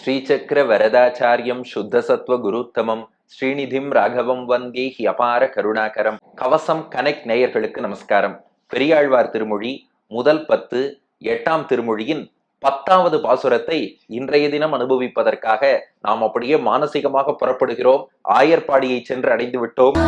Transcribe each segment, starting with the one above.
ஸ்ரீசக்கர வரதாச்சாரியம் சுத்தசத்வ குருத்தமம். ஸ்ரீநிதிம் ராகவம் வந்தே he அபார கருணாகரம். கவசம் connect நேயர்களுக்கு நமஸ்காரம். பெரியாழ்வார் திருமொழி முதல் பத்து எட்டாம் திருமொழியின் பத்தாவது பாசுரத்தை இன்றைய தினம் அனுபவிப்பதற்காக நாம் அப்படியே மானசீகமாக புறப்படுகிறோம். ஆயர்பாடியை சென்று அடைந்து விட்டோம்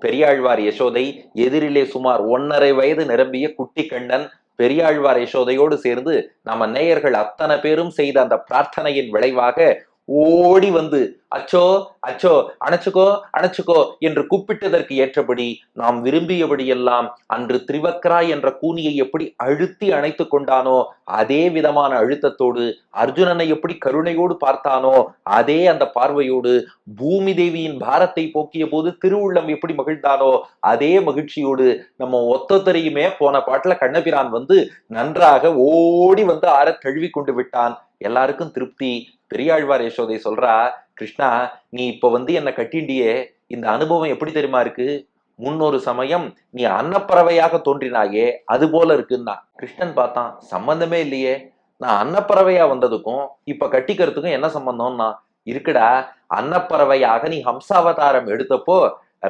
பெரியாழ்வார் யசோதை எதிரிலே சுமார் ஒன்னரை வயது நிரம்பிய குட்டி கண்ணன் பெரியாழ்வார் யசோதையோடு சேர்ந்து நம்ம நேயர்கள் அத்தனை பேரும் செய்த அந்த பிரார்த்தனையின் விளைவாக ஓடி வந்து அச்சோ அச்சோ அணைச்சுக்கோ அணைச்சுக்கோ என்று கூப்பிட்டதற்கு ஏற்றபடி நாம் விரும்பியபடியெல்லாம் அன்று திரிவக்ரா என்ற கூனியை எப்படி அழுத்தி அணைத்து கொண்டானோ அதே விதமான அழுத்தத்தோடு அர்ஜுனனை எப்படி கருணையோடு பார்த்தானோ அதே அந்த பார்வையோடு பூமி தேவியின் பாரத்தை போக்கிய போது திருவுள்ளம் எப்படி மகிழ்ந்தானோ அதே மகிழ்ச்சியோடு நம்ம ஒத்தொத்தரையுமே போன பாட்டுல கண்ணபிரான் வந்து நன்றாக ஓடி வந்து ஆற தழுவி கொண்டு விட்டான். எல்லாருக்கும் திருப்தி. பெரியாழ்வார் யசோதை சொல்றா கிருஷ்ணா நீ இப்ப வந்து என்ன கட்டிண்டியே இந்த அனுபவம் எப்படி தெரியுமா இருக்கு? முன்னொரு சமயம் நீ அன்னப்பறவையாக தோன்றினாயே அது போல இருக்குன்னா. கிருஷ்ணன் பார்த்தான் சம்பந்தமே இல்லையே. நான் அன்னப்பறவையா வந்ததுக்கும் இப்ப கட்டிக்கிறதுக்கும் என்ன சம்பந்தம்னா இருக்குடா அன்னப்பறவையாக நீ ஹம்சாவதாரம் எடுத்தப்போ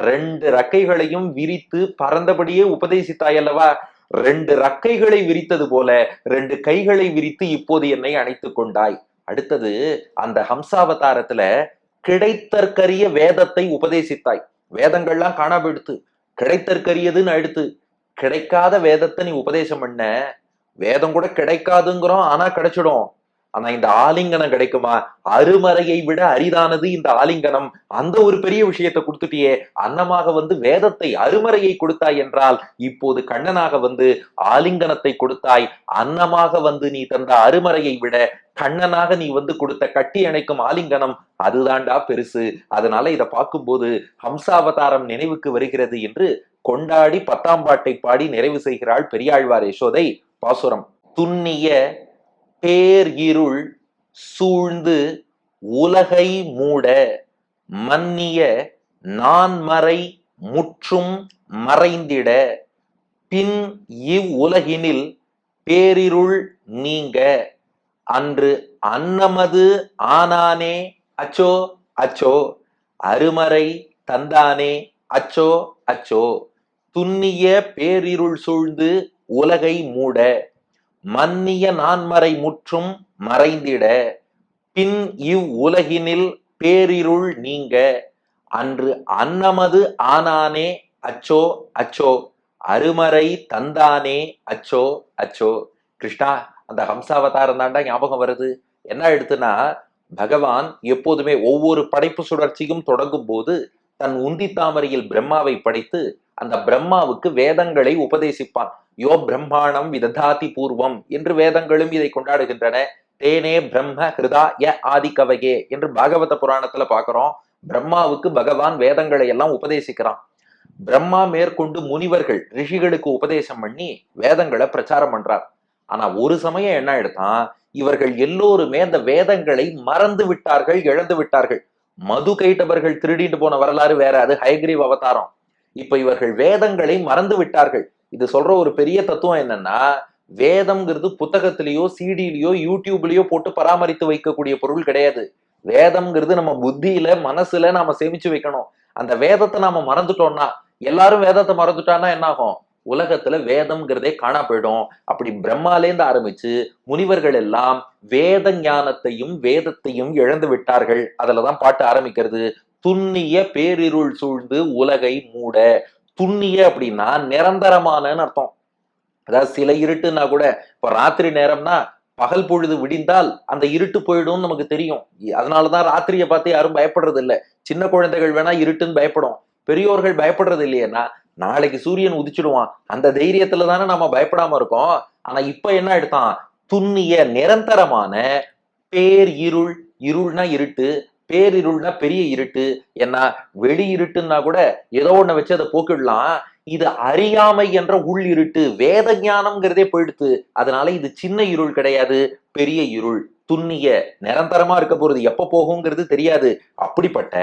ரெண்டு ரக்கைகளையும் விரித்து பறந்தபடியே உபதேசித்தாய் அல்லவா ரெண்டு ரக்கைகளை விரித்தது போல ரெண்டு கைகளை விரித்து இப்போது என்னை அணைத்து கொண்டாய். அடுத்தது அந்த ஹம்சாவதாரத்துல கிடைத்தற்கரிய வேதத்தை உபதேசித்தாய். வேதங்கள்லாம் காணா போயிடுத்து. கிடைத்தற்கரியதுன்னு அடுத்து கிடைக்காத வேதத்தை நீ உபதேசம் பண்ண. வேதம் கூட கிடைக்காதுங்கிறோம் ஆனா கிடைச்சிடும். ஆனா இந்த ஆலிங்கனம் கிடைக்குமா? அருமறையை விட அரிதானது இந்த ஆலிங்கனம். அந்த ஒரு பெரிய விஷயத்தை கொடுத்துட்டியே. அன்னமாக வந்து வேதத்தை அருமறையை கொடுத்தாய் என்றால் இப்போது கண்ணனாக வந்து ஆலிங்கனத்தை கொடுத்தாய். அன்னமாக வந்து நீ தந்த அருமறையை விட கண்ணனாக நீ வந்து கொடுத்த கட்டி அணைக்கும் ஆலிங்கனம் அதுதான்டா பெருசு. அதனால இதை பார்க்கும்போது ஹம்சாவதாரம் நினைவுக்கு வருகிறது என்று கொண்டாடி பத்தாம் பாட்டை பாடி நிறைவு செய்கிறாள் பெரியாழ்வார் யசோதை பாசுரம். துண்ணிய பேர் இருள் சூழ்ந்து உலகை மூட மன்னிய நான்மறை முற்றும் மறைந்திட பின் இவ்வுலகினில் பேரிருள் நீங்க. அன்று அன்னமது ஆனானே. அச்சோ அச்சோ அருமறை தந்தானே. அச்சோ அச்சோ துண்ணிய பேரிருள் சூழ்ந்து உலகை மூட. மன்னிய நான்மறை முற்றும் மறைந்திட பின் இவ் உலகினில் பேரிருள் நீங்க அன்று அன்னமது ஆனானே அச்சோ அச்சோ அருமறை தந்தானே அச்சோ அச்சோ. கிருஷ்ணா அந்த ஹம்சாவதாரம் தாண்டா ஞாபகம் வருது. என்ன எடுத்துனா பகவான் எப்போதுமே ஒவ்வொரு படைப்பு சுழற்சியும் தொடங்கும் போது தன் உந்தி தாமரையில் பிரம்மாவை படைத்து அந்த பிரம்மாவுக்கு வேதங்களை உபதேசிப்பான். யோ பிரம்மாணம் விததாதி பூர்வம் என்று வேதங்களும் இதை கொண்டாடுகின்றன. தேனே பிரம்ம ஹிருதா ய ஆதி கவகே என்று பாகவத புராணத்துல பாக்குறோம். பிரம்மாவுக்கு பகவான் வேதங்களை எல்லாம் உபதேசிக்கிறான். பிரம்மா மேற்கொண்டு முனிவர்கள் ரிஷிகளுக்கு உபதேசம் பண்ணி வேதங்களை பிரச்சாரம் பண்றார். ஆனா ஒரு சமயம் என்ன ஆயிடுதான் இவர்கள் எல்லோருமே அந்த வேதங்களை மறந்து விட்டார்கள் இழந்து விட்டார்கள். மது கைட்டவர்கள் திருடிட்டு போன வரலாறு வேற அது ஹைகிரீவ் அவதாரம். இப்ப இவர்கள் வேதங்களை மறந்து விட்டார்கள். இது சொல்ற ஒரு பெரிய தத்துவம் என்னன்னா வேதம்ங்கிறது புத்தகத்திலேயோ சிடிலயோ யூடியூப்லயோ போட்டு பராமரித்து வைக்கக்கூடிய பொருள் கிடையாது. வேதம்ங்கிறது நம்ம புத்தியில மனசுல நாம சேமிச்சு வைக்கணும். அந்த வேதத்தை நாம மறந்துட்டோம்னா எல்லாரும் வேதத்தை மறந்துட்டான்னா என்ன ஆகும் உலகத்துல வேதம்ங்கிறதே காணா போயிடும். அப்படி பிரம்மாலேந்து ஆரம்பிச்சு முனிவர்கள் எல்லாம் வேத ஞானத்தையும் வேதத்தையும் இழந்து விட்டார்கள். அதுலதான் பாட்டு ஆரம்பிக்கிறது துண்ணிய பேரிருள் சூழ்ந்து உலகை மூட துண்ணிய அப்படின்னா நிரந்தரமானன்னு அர்த்தம். அதாவது சில இருட்டுன்னா கூட இப்ப ராத்திரி நேரம்னா பகல் பொழுது விடிந்தால் அந்த இருட்டு போயிடும் நமக்கு தெரியும். அதனாலதான் ராத்திரியை பார்த்து யாரும் பயப்படுறது இல்லை சின்ன குழந்தைகள் வேணா இருட்டுன்னு பயப்படும். பெரியோர்கள் பயப்படுறது இல்லையேன்னா நாளைக்கு சூரியன் உதிச்சிடுவான். அந்த தைரியத்துல தானே நம்ம பயப்படாம இருக்கோம். ஆனா இப்ப என்ன எடுத்தான்? துண்ணிய நிரந்தரமான பேர் இருள் இருள்னா இருட்டு பேரிருள்னா பெரிய இருட்டு ஏன்னா வெளி இருட்டுன்னா கூட ஏதோ ஒண்ண வச்சு அதை போக்கிடலாம். இது அறியாமை என்ற உள் இருட்டு வேத ஞானம்ங்கிறதே போயிடுத்து. அதனால இது சின்ன இருள் கிடையாது பெரிய இருள். துண்ணிய நிரந்தரமா இருக்க போறது எப்ப போகுங்கிறது தெரியாது. அப்படிப்பட்ட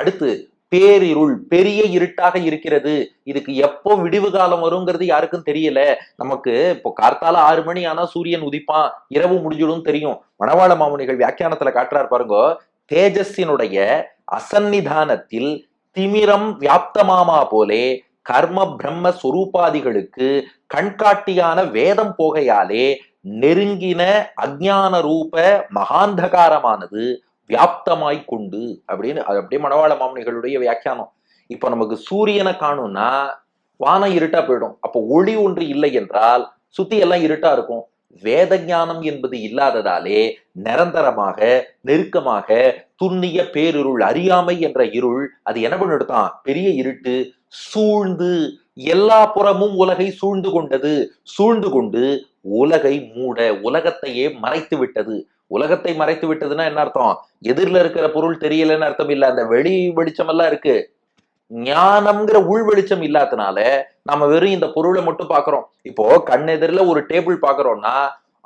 அடுத்து பேரிருள் பெரிய இருட்டாக இருக்கிறது. இதுக்கு எப்போ விடிவு காலம் வருங்கிறது யாருக்கும் தெரியல. நமக்கு இப்போ கார்த்தால ஆறு மணி ஆனா சூரியன் உதிப்பான் இரவு முடிஞ்சிடும் தெரியும். மணவாள மாமுனிகள் வியாக்கியானத்துல காட்டுறாரு பாருங்க தேஜஸினுடைய அசன்னிதானத்தில் திமிரம் வியாப்தமாமா போலே கர்ம பிரம்ம சுரூபாதிகளுக்கு கண்காட்டியான வேதம் போகையாலே நெருங்கின அஜான ரூப மகாந்தகாரமானது வியாப்தமாய் கொண்டு அப்படின்னு அது அப்படியே மணவாள மாமனிகளுடைய வியாக்கியானம். இப்ப நமக்கு சூரியனை காணும்னா வானம் இருட்டா போயிடும். அப்போ ஒளி ஒன்று இல்லை என்றால் சுத்தி எல்லாம் இருட்டா இருக்கும். வேத ஞானம் என்பது இல்லாததாலே நிரந்தரமாக நெருக்கமாக துண்ணிய பேரிருள் அறியாமை என்ற இருள் அது என்ன பண்ணிடுதான் பெரிய இருட்டு சூழ்ந்து எல்லா புறமும் உலகை சூழ்ந்து கொண்டது. சூழ்ந்து கொண்டு உலகை மூட உலகத்தையே மறைத்து விட்டது. உலகத்தை மறைத்து விட்டதுன்னா என்ன அர்த்தம்? எதிரில இருக்கிற பொருள் தெரியலன்னு அர்த்தம் இல்ல. அந்த வெளி வெளிச்சம் எல்லாம் இருக்கு. ஞானம்ங்கிற உள் வெளிச்சம் இல்லாதனால நம்ம வெறும் இந்த பொருளை மட்டும் பாக்குறோம் இப்போ கண்ணெதிரில ஒரு டேபிள் பாக்குறோம்னா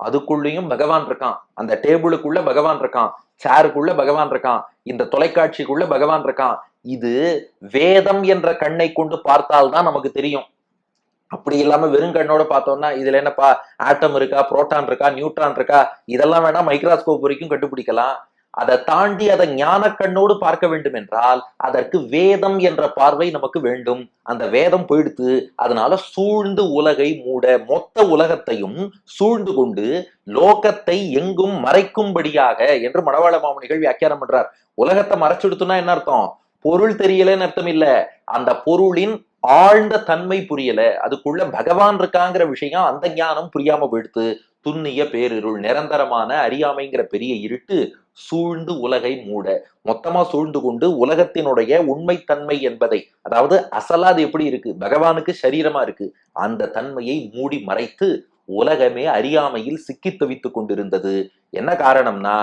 அதுக்குள்ளேயும் பகவான் இருக்கான். அந்த டேபிளுக்குள்ள பகவான் இருக்கான். சேருக்குள்ள பகவான் இருக்கான். இந்த தொலைக்காட்சிக்குள்ள பகவான் இருக்கான். இது வேதம் என்ற கண்ணை கொண்டு பார்த்தால்தான் நமக்கு தெரியும். அப்படி இல்லாம வெறும் கண்ணோட பார்த்தோம்னா இதுல என்னப்பா ஆட்டம் இருக்கா புரோட்டான் இருக்கா நியூட்ரான் இருக்கா இதெல்லாம் வேணா மைக்ராஸ்கோப் வரைக்கும் கண்டுபிடிக்கலாம். அதை தாண்டி அதை ஞான கண்ணோடு பார்க்க வேண்டும் என்றால் அதற்கு வேதம் என்ற பார்வை நமக்கு வேண்டும். அந்த வேதம் போயிடுத்து அதனால சூழ்ந்து உலகை மூட மொத்த உலகத்தையும் சூழ்ந்து கொண்டு லோகத்தை எங்கும் மறைக்கும்படியாக என்று மணவாள மாமணிகள் வியாக்கியானம் பண்றார். உலகத்தை மறைச்சுடுத்துனா என்ன அர்த்தம்? பொருள் தெரியலன்னு அர்த்தம் இல்ல. அந்த பொருளின் ஆழ்ந்த தன்மை புரியல. அதுக்குள்ள பகவான் இருக்காங்கிற விஷயம் அந்த ஞானம் புரியாம போயிடுத்து துண்ணிய பேரிருள் நிரந்தரமான அறியாமைங்கிற பெரிய இருட்டு சூழ்ந்து உலகை மூட. மொத்தமா சூழ்ந்து கொண்டு உலகத்தினுடைய உண்மைத்தன்மை என்பதை அதாவது அசலா அது எப்படி இருக்கு? பகவானுக்கு சரீரமா இருக்கு. அந்த தன்மையை மூடி மறைத்து உலகமே அறியாமையில் சிக்கி தவித்துக் கொண்டிருந்தது. என்ன காரணம்னா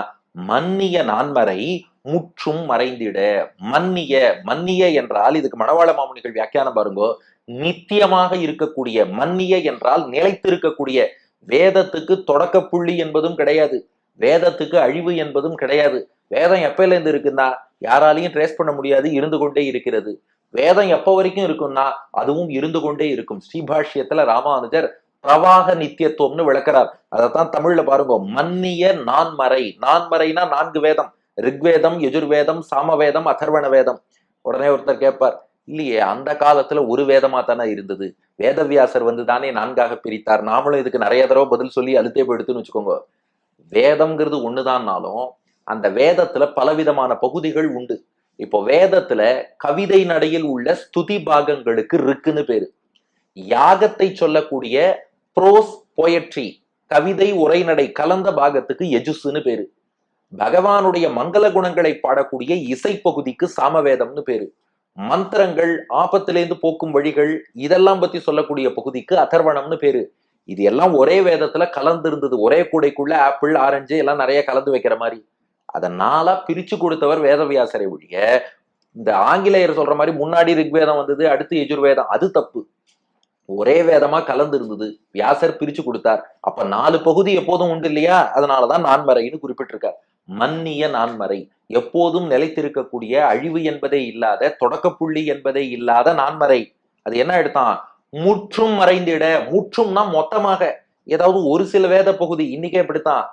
மன்னிய நான்மறை முற்றும் மறைந்திட. மன்னிய மன்னிய என்றால் இதுக்கு மணவாள மாமுனிகள் வியாக்கியானம் பாருங்கோ நித்தியமாக இருக்கக்கூடிய மன்னிய என்றால் நிலைத்திருக்கக்கூடிய வேதத்துக்கு தொடக்க புள்ளி என்பதும் கிடையாது. வேதத்துக்கு அழிவு என்பதும் கிடையாது. வேதம் எப்பையில இருந்து இருக்குன்னா யாராலையும் ட்ரேஸ் பண்ண முடியாது இருந்து கொண்டே இருக்கிறது. வேதம் எப்போ வரைக்கும் இருக்கும்னா அதுவும் இருந்து கொண்டே இருக்கும். ஸ்ரீபாஷ்யத்துல ராமானுஜர் பிரவாக நித்தியத்துவம்னு விளக்குறார். அதைத்தான் தமிழ்ல பாருங்க மன்னிய நான்மறை நான்மறைனா நான்கு வேதம். ரிக்வேதம் எஜுர்வேதம் சாமவேதம் அதர்வண வேதம். உடனே ஒருத்தர் கேட்பார் இல்லையே அந்த காலத்துல ஒரு வேதமா தானே இருந்தது? வேதவியாசர் வந்து தானே நான்காக பிரித்தார். நாமளும் இதுக்கு நிறைய தடவை பதில் சொல்லி அழுத்தே போயிடுத்துன்னு வச்சுக்கோங்க. வேதம்ங்கிறது ஒண்ணுதான்னாலும் அந்த வேதத்துல பலவிதமான பகுதிகள் உண்டு. இப்போ வேதத்துல கவிதை நடையில் உள்ள ஸ்துதி பாகங்களுக்கு ருக்குன்னு பேரு. யாகத்தை சொல்லக்கூடிய ப்ரோஸ் போயட்ரி கவிதை உரைநடை கலந்த பாகத்துக்கு எஜுஸ்ன்னு பேரு. பகவானுடைய மங்கள குணங்களை பாடக்கூடிய இசை பகுதிக்கு சாமவேதம்னு பேரு. மந்திரங்கள் ஆபத்திலேருந்து போக்கும் வழிகள் இதெல்லாம் பத்தி சொல்லக்கூடிய பகுதிக்கு அதர்வனம்னு பேரு. இது எல்லாம் ஒரே வேதத்துல கலந்து இருந்தது ஒரே கூடைக்குள்ள ஆப்பிள் ஆரஞ்சு எல்லாம் நிறைய கலந்து வைக்கிற மாதிரி. அதை நாளா பிரிச்சு கொடுத்தவர் வேதவியாசரை ஒழிய இந்த ஆங்கிலேயர் சொல்ற மாதிரி முன்னாடி ரிக்வேதம் வந்தது அடுத்து எஜுர்வேதம் அது தப்பு. ஒரே வேதமா கலந்து இருந்தது வியாசர் பிரிச்சு கொடுத்தார். அப்ப நாலு பகுதி எப்போதும் உண்டு இல்லையா? அதனாலதான் நான்மறைன்னு குறிப்பிட்டிருக்கார். மன்னிய நான்மறை. எப்போதும் நிலைத்திருக்கக்கூடிய அழிவு என்பதே இல்லாத தொடக்க புள்ளி என்பதே இல்லாத நான்மறை. அது என்ன எடுத்தான்? முற்றும் மறைந்திட முற்றும்னா மொத்தமாக. ஏதாவது ஒரு சில வேத பகுதி இன்னைக்கே இப்படித்தான்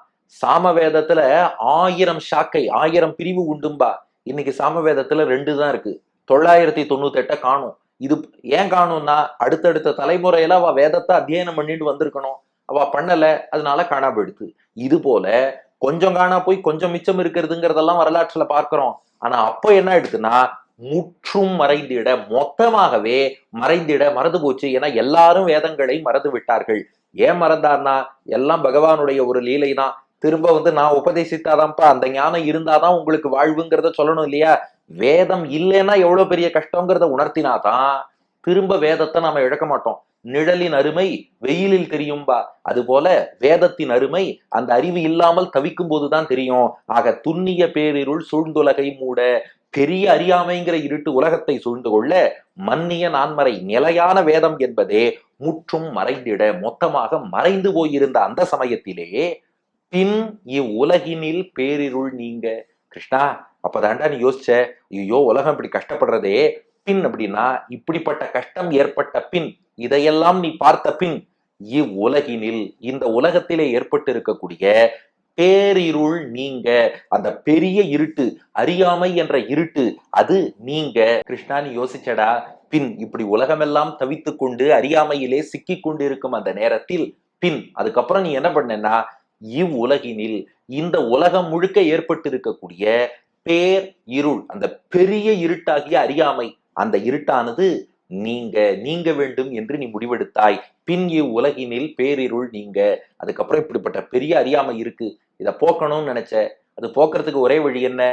சாம வேதத்துல ஆயிரம் சாக்கை ஆயிரம் பிரிவு உண்டும்பா. இன்னைக்கு சாம வேதத்துல ரெண்டு தான் இருக்கு. தொள்ளாயிரத்தி தொண்ணூத்தி எட்ட காணும். இது ஏன் காணும்னா அடுத்தடுத்த தலைமுறையில அவ வேதத்தை அத்தியனம் பண்ணிட்டு வந்திருக்கணும். அவ பண்ணல அதனால காணா போயிடுது. இது போல கொஞ்சம் காணா போய் கொஞ்சம் மிச்சம் இருக்கிறதுங்கிறதெல்லாம் வரலாற்றுல பார்க்கிறோம். ஆனா அப்போ என்ன ஆயிடுதுன்னா முற்றும் மறைந்திட மொத்தமாகவே மறைந்திட மறந்து போச்சு ஏன்னா எல்லாரும் வேதங்களை மறந்து விட்டார்கள். ஏன் மறந்தார்னா எல்லாம் பகவானுடைய ஒரு லீலை தான் திரும்ப வந்து நான் உபதேசித்தாதான்ப்பா அந்த ஞானம் இருந்தாதான் உங்களுக்கு வாழ்வுங்கிறத சொல்லணும் இல்லையா? வேதம் இல்லைன்னா எவ்வளவு பெரிய கஷ்டங்கிறத உணர்த்தினாதான் திரும்ப வேதத்தை நாம இழக்க மாட்டோம். நிழலின் அருமை வெயிலில் தெரியும்பா. அது போல வேதத்தின் அருமை அந்த அறிவு இல்லாமல் தவிக்கும் போதுதான் தெரியும். ஆக துண்ணிய பேரிருள் சூழ்ந்துலகை மூட பெரிய அறியாமைங்கிற இருட்டு உலகத்தை சூழ்ந்து கொள்ள மன்னிய நான்மறை நிலையான வேதம் என்பதே முற்றும் மறைந்திட மொத்தமாக மறைந்து போயிருந்த அந்த சமயத்திலே பின் இவ்வுலகினில் பேரிருள் நீங்க. கிருஷ்ணா அப்பதாண்டா நீ யோசிச்ச? ஐயோ உலகம் இப்படி கஷ்டப்படுறதே. பின் அப்படின்னா இப்படிப்பட்ட கஷ்டம் ஏற்பட்ட பின் இதையெல்லாம் நீ பார்த்த பின் இவ்வுலகினில் இந்த உலகத்திலே ஏற்பட்டு இருக்கக்கூடிய பேரிருள் நீங்க. அந்த பெரிய இருட்டு அறியாமை என்ற இருட்டு அது நீங்க. கிருஷ்ணா நீ யோசிச்சடா பின் இப்படி உலகமெல்லாம் தவித்து கொண்டு அறியாமையிலே சிக்கி கொண்டு இருக்கும் அந்த நேரத்தில் பின் அதுக்கப்புறம் நீ என்ன பண்ணனா இவ்வுலகினில் இந்த உலகம் முழுக்க ஏற்பட்டு இருக்கக்கூடிய பேர் இருள் அந்த பெரிய இருட்டாகிய அறியாமை அந்த இருட்டானது நீங்க நீங்க வேண்டும் என்று நீ முடிவெடுத்தாய். பின் இவ்வுலகினில் பேரிருள் நீங்க. அதுக்கப்புறம் இப்படிப்பட்ட பெரிய அறியாமை இருக்கு. இதை போக்கணும்னு நினைச்ச அது போக்குறதுக்கு ஒரே வழி என்ன?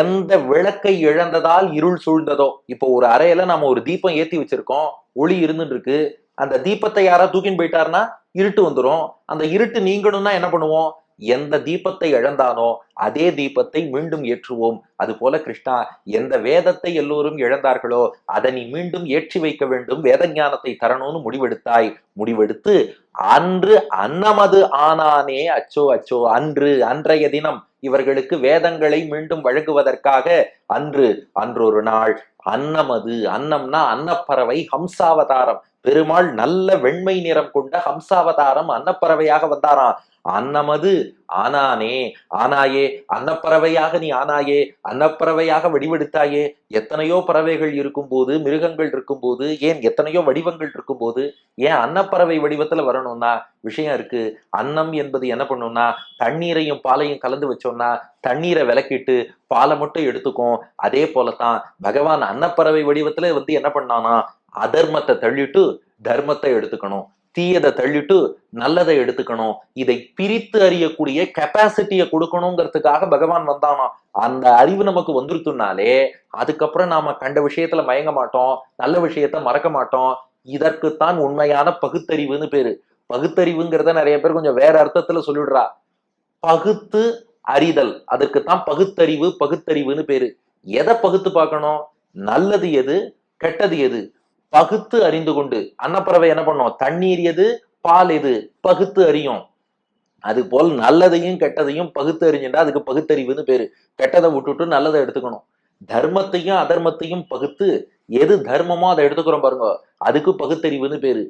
எந்த விளக்கை இழந்ததால் இருள் சூழ்ந்ததோ? இப்போ ஒரு அறையில நாம ஒரு தீபம் ஏத்தி வச்சிருக்கோம் ஒளி இருந்துட்டு இருக்கு அந்த தீபத்தை யாரா தூக்கின்னு போயிட்டாருன்னா இருட்டு வந்துடும் அந்த இருட்டு நீங்கணும்னா என்ன பண்ணுவோம்? எந்த தீபத்தை இழந்தானோ அதே தீபத்தை மீண்டும் ஏற்றுவோம். அது போல கிருஷ்ணா எந்த வேதத்தை எல்லோரும் இழந்தார்களோ அதை நீ மீண்டும் ஏற்றி வைக்க வேண்டும். வேத ஞானத்தை தரணும்னு முடிவெடுத்தாய். முடிவெடுத்து அன்று அன்னமது ஆனானே அச்சோ அச்சோ அன்று அன்றைய தினம் இவர்களுக்கு வேதங்களை மீண்டும் வழங்குவதற்காக அன்று அன்றொரு நாள் அன்னமது. அன்னம்னா அன்னப்பறவை ஹம்சாவதாரம். பெருமாள் நல்ல வெண்மை நிறம் கொண்ட ஹம்சாவதாரம் அன்னப்பறவையாக வந்தாராம். அன்னமது ஆனானே ஆனாயே அன்னப்பறவையாக நீ ஆனாயே அன்னப்பறவையாக வடிவெடுத்தாயே எத்தனையோ பறவைகள் இருக்கும்போது மிருகங்கள் இருக்கும்போது ஏன் எத்தனையோ வடிவங்கள் இருக்கும்போது ஏன் அன்னப்பறவை வடிவத்துல வரணும்னா விஷயம் இருக்கு. அன்னம் என்பது என்ன பண்ணும்னா தண்ணீரையும் பாலையும் கலந்து வச்சோம்னா தண்ணீரை விளக்கிட்டு பாலை மட்டும் எடுத்துக்கும். அதே போலதான் பகவான் அன்னப்பறவை வடிவத்துல வந்து என்ன பண்ணானா அதர்மத்தை தள்ளிட்டு தர்மத்தை எடுத்துக்கணும். தீயதை தள்ளிட்டு நல்லதை எடுத்துக்கணும். இதை பிரித்து அறியக்கூடிய கெப்பாசிட்டியை கொடுக்கணுங்கிறதுக்காக பகவான் வந்தானா? அந்த அறிவு நமக்கு வந்துருத்துனாலே அதுக்கப்புறம் நாம கண்ட விஷயத்துல மயங்க மாட்டோம். நல்ல விஷயத்த மறக்க மாட்டோம். இதற்குத்தான் உண்மையான பகுத்தறிவுன்னு பேரு. பகுத்தறிவுங்கிறத நிறைய பேர் கொஞ்சம் வேற அர்த்தத்துல சொல்லிடுறா. பகுத்து அறிதல். அதற்குத்தான் பகுத்தறிவு பகுத்தறிவுன்னு பேரு. எதை பகுத்து பார்க்கணும்? நல்லது எது? கெட்டது எது? பகுத்து அறிந்து கொண்டு அன்னப்பறவை என்ன பண்ணும்? தண்ணீர் எது? பால் எது? பகுத்து அறியும். அது போல் நல்லதையும் கெட்டதையும் பகுத்து அறிஞ்சுட்டா அதுக்கு பகுத்தறிவுன்னு பேரு. கெட்டதை விட்டுட்டு நல்லதை எடுத்துக்கணும். தர்மத்தையும் அதர்மத்தையும் பகுத்து எது தர்மமோ அதை எடுத்துக்கிறோம் பாருங்க. அதுக்கு பகுத்தறிவுன்னு பேரு.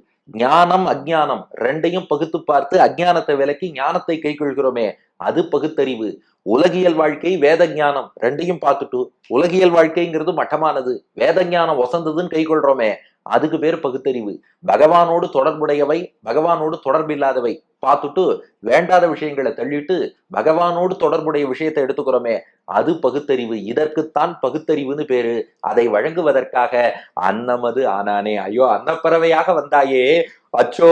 ஞானம் அஜ்ஞானம் ரெண்டையும் பகுத்து பார்த்து அஜ்ஞானத்தை விலக்கி ஞானத்தை கை கொள்கிறோமே அது பகுத்தறிவு. உலகியல் வாழ்க்கை வேத ஞானம் ரெண்டையும் பார்த்துட்டு உலகியல் வாழ்க்கைங்கிறது மட்டமானது. வேத ஞானம் வசந்ததுன்னு கை கொள்றோமே அதுக்கு பேர் பகுத்தறிவு. பகவானோடு தொடர்புடையவை பகவானோடு தொடர்பில்லாதவை பார்த்துட்டு வேண்டாத விஷயங்களை தள்ளிட்டு பகவானோடு தொடர்புடைய விஷயத்தை எடுத்துக்கிறோமே அது பகுத்தறிவு. இதற்குத்தான் பகுத்தறிவுன்னு பேரு. அதை வழங்குவதற்காக அன்னமது ஆனானே. ஐயோ அன்னப்பறவையாக வந்தாயே. அச்சோ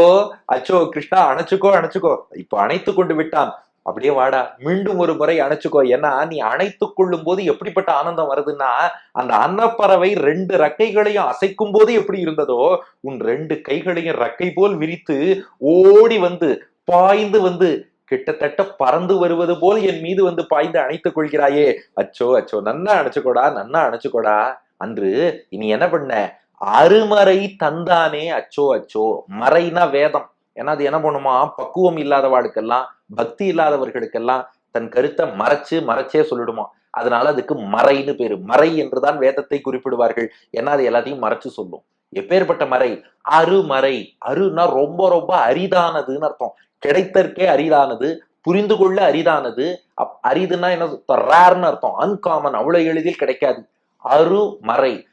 அச்சோ கிருஷ்ணா அணைச்சுக்கோ அணைச்சுக்கோ. இப்போ அணைத்து கொண்டு விட்டான். அப்படியே வாடா. மீண்டும் ஒரு முறை அணைச்சுக்கோ. ஏன்னா நீ அணைத்து கொள்ளும் போது எப்படிப்பட்ட ஆனந்தம் வருதுன்னா அந்த அன்னப்பறவை ரெண்டு ரக்கைகளையும் அசைக்கும் போது எப்படி இருந்ததோ உன் ரெண்டு கைகளையும் ரக்கை போல் விரித்து ஓடி வந்து பாய்ந்து வந்து கிட்டத்தட்ட பறந்து வருவது போல் என் மீது வந்து பாய்ந்து அணைத்துக் கொள்கிறாயே. அச்சோ அச்சோ நன்னா அணைச்சுக்கோடா நன்னா அணைச்சுக்கோடா. அன்று இனி என்ன பண்ண? அருமறை தந்தானே. அச்சோ அச்சோ மறைனா வேதம். ஏன்னா அது என்ன பண்ணுமா? பக்குவம் இல்லாதவாளுக்கெல்லாம் பக்தி இல்லாதவர்களுக்கெல்லாம் தன் கருத்தை மறைச்சு மறைச்சே சொல்லிடுமா? அதனால அதுக்கு மறைன்னு பேரு. மறை என்றுதான் வேதத்தை குறிப்பிடுவார்கள். ஏன்னா அது எல்லாத்தையும் மறைச்சு சொல்லும். எப்பேற்பட்ட மறை? அருமறை. அருன்னா ரொம்ப ரொம்ப அரிதானதுன்னு அர்த்தம். கிடைத்தற்கே அரிதானது புரிந்து கொள்ள அரிதானது. அப் அரிதுன்னா என்ன? ரேர்னு அர்த்தம். அன்காமன் அவ்வளவு எளிதில் கிடைக்காது. அருமறை.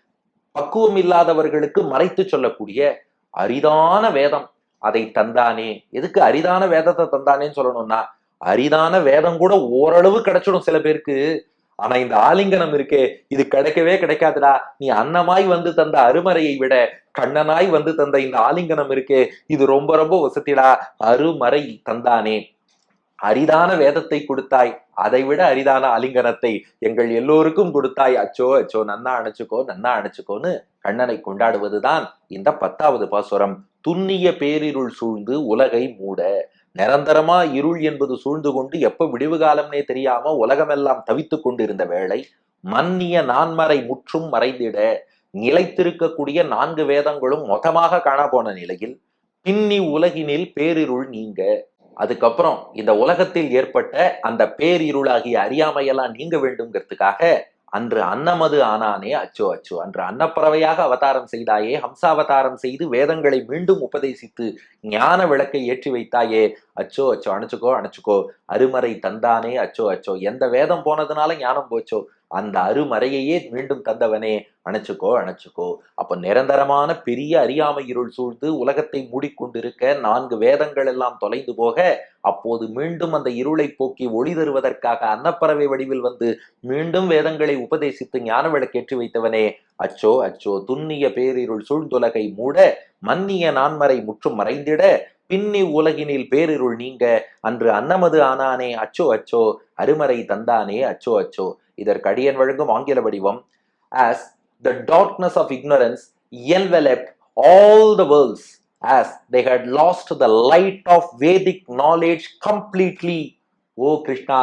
பக்குவம் இல்லாதவர்களுக்கு மறைத்து சொல்லக்கூடிய அரிதான வேதம். அதை தந்தானே. எதுக்கு அரிதான வேதத்தை தந்தானேன்னு சொல்லணும்னா அரிதான வேதம் கூட ஓரளவு கிடைச்சிடும் சில பேருக்கு. ஆனா இந்த ஆலிங்கனம் இருக்கே இது கிடைக்கவே கிடைக்காதுடா. நீ அன்னமாய் வந்து தந்த அருமறையை விட கண்ணனாய் வந்து தந்த இந்த ஆலிங்கனம் இருக்கே இது ரொம்ப ரொம்ப வசத்திடா அருமறை தந்தானே. அரிதான வேதத்தை கொடுத்தாய் அதை விட அரிதான ஆலிங்கனத்தை எங்கள் எல்லோருக்கும் கொடுத்தாய். அச்சோ அச்சோ நன்னா அணைச்சுக்கோ நன்னா அணைச்சுக்கோன்னு கண்ணனை கொண்டாடுவதுதான் இந்த பத்தாவது பாசுரம். துண்ணிய பேரிருள் சூழ்ந்து உலகை மூட. நிரந்தரமா இருள் என்பது சூழ்ந்து கொண்டு எப்ப விடிவு காலம்னே தெரியாம உலகமெல்லாம் தவித்துக் கொண்டிருந்த வேளை மன்னிய நான்மறை முற்றும் மறைந்திட. நிலைத்திருக்கக்கூடிய நான்கு வேதங்களும் மொத்தமாக காண போன நிலையில் பின்னி உலகினில் பேரிருள் நீங்க. அதுக்கப்புறம் இந்த உலகத்தில் ஏற்பட்ட அந்த பேரிருளாகிய அறியாமையெல்லாம் நீங்க வேண்டும்ங்கிறதுக்காக அன்று அன்னமது ஆனானே அச்சோ அச்சோ. அன்று அன்னப்பறவையாக அவதாரம் செய்தாயே ஹம்சாவதாரம் செய்து வேதங்களை மீண்டும் உபதேசித்து ஞான விளக்கை ஏற்றி வைத்தாயே. அச்சோ அச்சோ. அணைச்சுக்கோ அணைச்சுக்கோ. அருமறை தந்தானே அச்சோ அச்சோ. எந்த வேதம் போனதுனால ஞானம் போச்சோ? அந்த அருமறையையே மீண்டும் தந்தவனே. அணைச்சுக்கோ அணைச்சுக்கோ. அப்ப நிரந்தரமான பெரிய அறியாமை இருள் சூழ்ந்து உலகத்தை மூடிக்கொண்டிருக்க நான்கு வேதங்கள் எல்லாம் தொலைந்து போக அப்போது மீண்டும் அந்த இருளை போக்கி ஒளி தருவதற்காக அன்னப்பறவை வடிவில் வந்து மீண்டும் வேதங்களை உபதேசித்து ஞான விளக்கேற்றி வைத்தவனே. அச்சோ அச்சோ துன்னிய பேரிருள் சூழ்ந்துலகை மூட மன்னிய நான்மறை முற்றும் மறைந்திட பின்னி உலகினில் பேரிருள் நீங்க. அன்று அன்னமது ஆனானே. அச்சோ அச்சோ அருமறை தந்தானே. அச்சோ அச்சோ. இதற்கு kadiyan வழங்கும் ஆங்கில வடிவம் as the darkness of ignorance enveloped all the worlds as they had lost the light of vedic knowledge completely. Oh krishna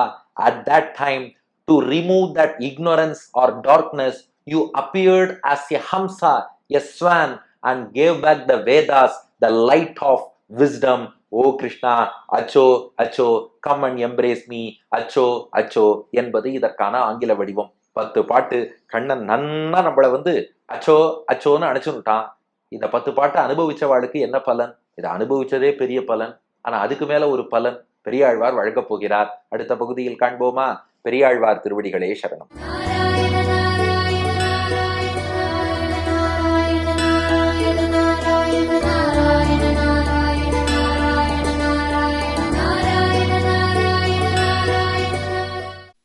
at that time to remove that ignorance or darkness you appeared as a hamsa a swan and gave back the vedas the light of wisdom. ஓ கிருஷ்ணா அச்சோ அச்சோ come and embrace me அச்சோ அச்சோ என்பது இதற்கான ஆங்கில வடிவம். பத்து பாட்டு கண்ணன் நன்னா நம்மள வந்து அச்சோ அச்சோன்னு அணைச்சுட்டான் இந்த பத்து பாட்டை அனுபவிச்சவாளுக்கு என்ன பலன்? இதை அனுபவிச்சதே பெரிய பலன். ஆனா அதுக்கு மேல ஒரு பலன். பெரியாழ்வார் வழங்கப் போகிறார். அடுத்த பகுதியில் காண்போமா? பெரியாழ்வார் திருவடிகளே சரணம்.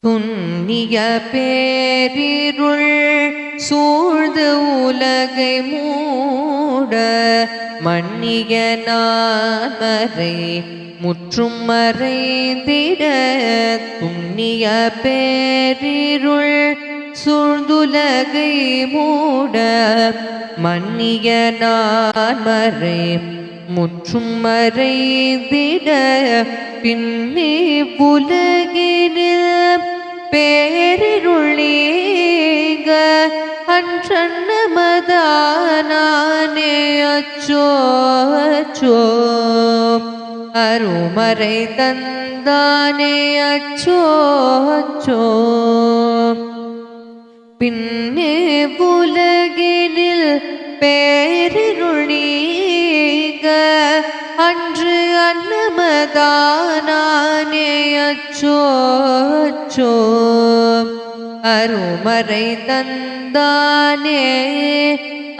புண்ணிய பேரிருள் சூழ்ந்து உலகை மூட மன்னிய நாமரை முற்றும் மறைந்திட புண்ணிய பேரிருள் சூழ்ந்துலகை மூட மன்னிய நாமரை முற்றும் மறைந்திட பின்னே புலகினில் பேரிருளீக அன்றன்ன மதானே அச்சோ அச்சோ. அருமறை தந்தானே அச்சோ அச்சோ. பின்னே உலகினில் பேரி அச்சோச்சோ அருமறை தந்தானே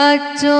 அச்சோச்சோ